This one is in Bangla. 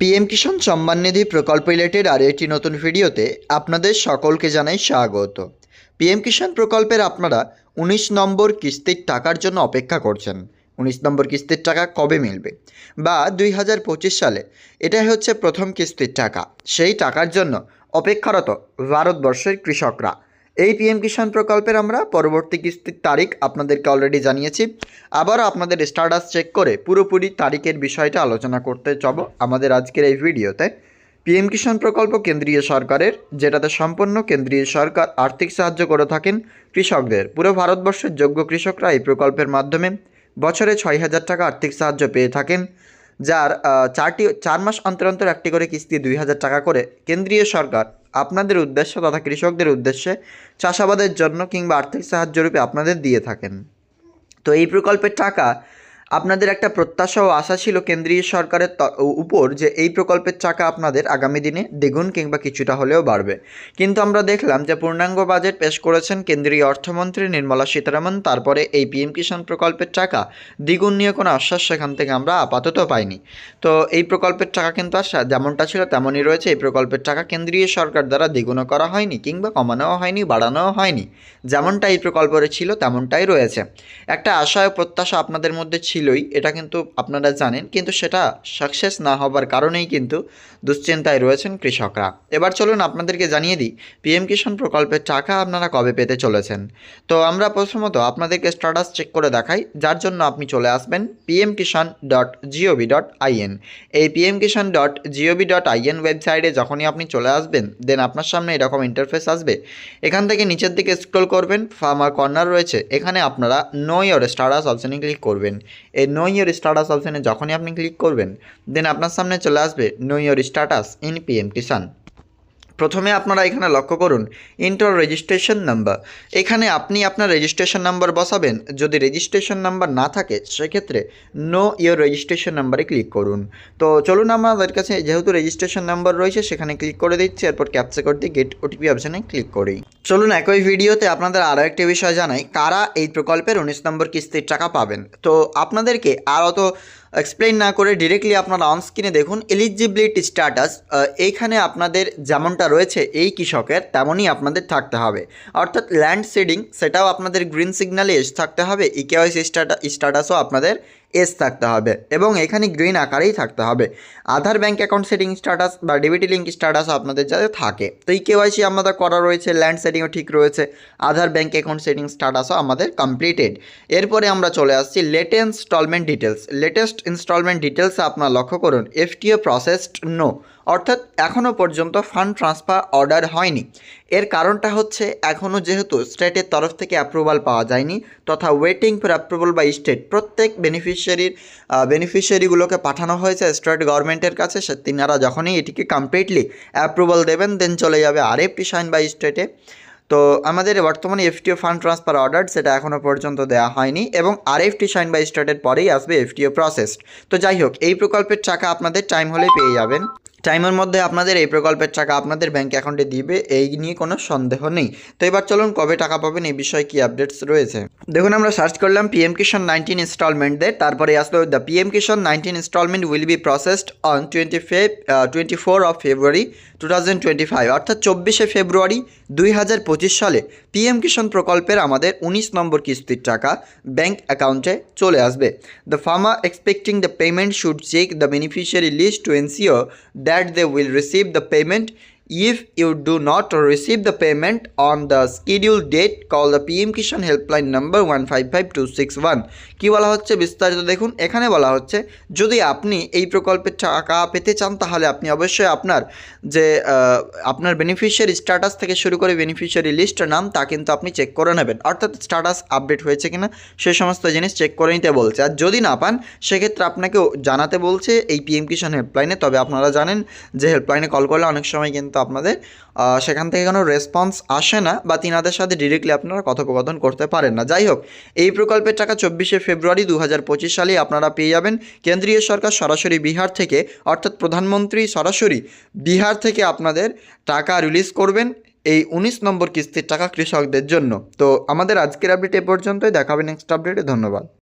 পিএম কিষাণ সম্মান নিধি প্রকল্প রিলেটেড আর একটি নতুন ভিডিওতে আপনাদের সকলকে জানাই স্বাগত। পিএম কিষাণ প্রকল্পের আপনারা উনিশ নম্বর কিস্তির টাকার জন্য অপেক্ষা করছেন। উনিশ নম্বর কিস্তির টাকা কবে মিলবে? বা দুই হাজার পঁচিশ সালে এটাই হচ্ছে প্রথম কিস্তির টাকা। সেই টাকার জন্য অপেক্ষারত ভারতবর্ষের কৃষকরা এই পিএম কিষাণ প্রকল্পের আমরা পরবর্তী কিস্তির তারিখ আপনাদেরকে অলরেডি জানিয়েছি। আবারও আপনাদের স্টাটাস চেক করে পুরোপুরি তারিখের বিষয়টা আলোচনা করতে যাব আমাদের আজকের এই ভিডিওতে। পিএম কিষাণ প্রকল্প কেন্দ্রীয় সরকারের, যেটাতে সম্পন্ন কেন্দ্রীয় সরকার আর্থিক সাহায্য করে থাকেন কৃষকদের। পুরো ভারতবর্ষের যোগ্য কৃষকরা এই প্রকল্পের মাধ্যমে বছরে ছয় হাজার টাকা আর্থিক সাহায্য পেয়ে থাকেন। যার চারটি, চার মাস অন্তর অন্তর একটি করে কিস্তি দুই হাজার টাকা করে কেন্দ্রীয় সরকার আপনাদের উদ্দেশ্য তথা কৃষকদের উদ্দেশ্যে চাষাবাদের জন্য কিংবা আর্থিক সাহায্য রূপে আপনাদের দিয়ে থাকেন। তো এই প্রকল্পের টাকা আপনাদের একটা প্রত্যাশা ও আশা ছিল কেন্দ্রীয় সরকারের উপর যে এই প্রকল্পের টাকা আপনাদের আগামী দিনে দ্বিগুণ কিংবা কিছুটা হলেও বাড়বে। কিন্তু আমরা দেখলাম যে পূর্ণাঙ্গ বাজেট পেশ করেছেন কেন্দ্রীয় অর্থমন্ত্রী নির্মলা সীতারামন, তারপরে এই পিএম কিষাণ প্রকল্পের টাকা দ্বিগুণ নিয়ে কোনো আশ্বাস সেখান থেকে আমরা আপাতত পাইনি। তো এই প্রকল্পের টাকা কিন্তু আর যেমনটা ছিল তেমনই রয়েছে। এই প্রকল্পের টাকা কেন্দ্রীয় সরকার দ্বারা দ্বিগুণও করা হয়নি কিংবা কমানোও হয়নি, বাড়ানোও হয়নি। যেমনটা এই প্রকল্পে ছিল তেমনটাই রয়েছে। একটা আশা ও প্রত্যাশা আপনাদের মধ্যে ছিলই, এটা কিন্তু আপনারা জানেন, কিন্তু সেটা সাকসেস না হবার কারণেই কিন্তু দুশ্চিন্তায় রয়েছেন কৃষকরা। এবার চলুন আপনাদেরকে জানিয়ে দিই পিএম কিষাণ প্রকল্পের টাকা আপনারা কবে পেতে চলেছেন? তো আমরা প্রথমত আপনাদেরকে স্ট্যাটাস চেক করে দেখাই, যার জন্য আপনি চলে আসবেন PM Kisan dot GOV dot IN এই PM Kisan dot GOV dot IN ওয়েবসাইটে যখনই আপনি চলে আসবেন দেন আপনার সামনে এরকম ইন্টারফেস আসবে। এখান থেকে নিচের দিকে স্ক্রল করবেন ফার্মার কর্নার রয়েছে, এখানে আপনারা নো ইয়োর স্টাটাস অপশানে ক্লিক করবেন। এই নো ইয়োর স্টাটাস অপশানে যখনই আপনি ক্লিক করবেন দেন আপনার সামনে চলে আসবে know your status in PM Kisan প্রথমে আপনারা এখানে লক্ষ্য করুন ইন্টার রেজিস্ট্রেশন নাম্বার এখানে আপনি আপনার রেজিস্ট্রেশন নাম্বার বসাবেন। যদি রেজিস্ট্রেশন নাম্বার না থাকে, সেক্ষেত্রে নো ইয়োর রেজিস্ট্রেশন নাম্বারে ক্লিক করুন। তো চলুন আমাদের কাছে যেহেতু রেজিস্ট্রেশন নাম্বার রয়েছে, সেখানে ক্লিক করে দিচ্ছি, এরপর ক্যাপচা করে দিয়ে গেট ওটিপি অপশানে ক্লিক করি। চলুন একই ভিডিওতে আপনাদের আরও একটি বিষয় জানাই, কারা এই প্রকল্পের উনিশ নম্বর কিস্তির টাকা পাবেন? তো আপনাদেরকে আর অত এক্সপ্লেইন না করে ডিরেক্টলি আপনারা অনস্ক্রিনে দেখুন এলিজিবিলিটি স্ট্যাটাস এইখানে আপনাদের যেমনটা রয়েছে এই কৃষকের তেমনই আপনাদের থাকতে হবে। অর্থাৎ ল্যান্ড সিডিং সেটাও আপনাদের গ্রিন সিগন্যালে এস থাকতে হবে। ইকেওয়াইসি স্টাটা স্ট্যাটাসও আপনাদের এস থাকতে হবে এবং এখানে গ্রিন আকারেই থাকতে হবে। Aadhaar bank account seeding status বা ডিবিটি লিঙ্ক স্ট্যাটাস আপনাদের যাতে থাকে। তো এই কেওয়াইসি আমাদের করা রয়েছে ল্যান্ড সেটিংও ঠিক রয়েছে আধার ব্যাঙ্ক অ্যাকাউন্ট সেটিং স্ট্যাটাসও আমাদের কমপ্লিটেড এরপরে আমরা চলে আসছি latest installment details latest installment ডিটেলসে আপনারা লক্ষ্য করুন এফটিও প্রসেসড নো অর্থাৎ এখনও পর্যন্ত ফান্ড ট্রান্সফার অর্ডার হয়নি। এর কারণটা হচ্ছে এখনও যেহেতু স্টেটের তরফ থেকে অ্যাপ্রুভাল পাওয়া যায়নি, তথা waiting for approval by state প্রত্যেক বেনিফিশিয়ারির বেনিফিশিয়ারিগুলোকে পাঠানো হয়েছে স্টেট গভর্নমেন্টের কাছে, সে তিনারা যখনই এটিকে কমপ্লিটলি অ্যাপ্রুভাল দেবেন দেন চলে যাবে আর আরএফটি সাইন বাই স্টেটে তো আমাদের বর্তমানে এফটিও ফান্ড ট্রান্সফার অর্ডার, সেটা এখনও পর্যন্ত দেওয়া হয়নি, এবং আরএফটি সাইন বাই স্টেটের পরেই আসবে এফটিও প্রসেসড তো যাই হোক, এই প্রকল্পের টাকা আপনাদের টাইম হলে পেয়ে যাবেন। টাইমের মধ্যে আপনাদের এই প্রকল্পের টাকা আপনাদের ব্যাঙ্ক অ্যাকাউন্টে দিবে, এই নিয়ে কোনো সন্দেহ নেই। তো এবার চলুন, কবে টাকা পাবেন, এই বিষয়ে কি আপডেটস রয়েছে? দেখুন, আমরা সার্চ করলাম পিএম কিষাণ নাইনটিন ইনস্টলমেন্টদের তারপরে আসলো the PM Kisan nineteen installment will be processed on twenty fave twenty four of February two thousand twenty five অর্থাৎ চব্বিশে ফেব্রুয়ারি দুই হাজার পঁচিশ সালে। পিএম কিষণ প্রকল্পের আমাদের উনিশ নম্বর কিস্তির টাকা ব্যাঙ্ক অ্যাকাউন্টে চলে আসবে। The farmer expecting the payment should check the beneficiary list to ensure that they will receive the payment If you do not receive the payment on the scheduled date, call the PM Kishan helpline number one five five two six one কী বলা হচ্ছে? বিস্তারিত দেখুন। এখানে বলা হচ্ছে যদি আপনি এই প্রকল্পের টাকা পেতে চান তাহলে আপনি অবশ্যই আপনার যে আপনার বেনিফিশিয়ারি স্ট্যাটাস থেকে শুরু করে বেনিফিশিয়ারি লিস্টের নাম তা কিন্তু আপনি চেক করে নেবেন। অর্থাৎ স্ট্যাটাস আপডেট হয়েছে কিনা সে সমস্ত জিনিস চেক করে নিতে বলছে। আর যদি না পান সেক্ষেত্রে আপনাকে জানাতে বলছে এই পিএম কিষাণ হেল্পলাইনে তবে আপনারা জানেন যে হেল্পলাইনে কল করলে অনেক সময় কিন্তু আপনাদের সেখান থেকে কোনো রেসপন্স আসে না বা তিনাদের সাথে ডিরেক্টলি আপনারা কথোপকথন করতে পারেন না। যাই হোক, এই প্রকল্পের টাকা চব্বিশে ফেব্রুয়ারি দু হাজার পঁচিশ সালে আপনারা পেয়ে যাবেন। কেন্দ্রীয় সরকার সরাসরি বিহার থেকে, অর্থাৎ প্রধানমন্ত্রী সরাসরি বিহার থেকে আপনাদের টাকা রিলিজ করবেন এই উনিশ নম্বর কিস্তির টাকা কৃষকদের জন্য। তো আমাদের আজকের আপডেট এ পর্যন্তই। দেখাবে নেক্সট আপডেটে ধন্যবাদ।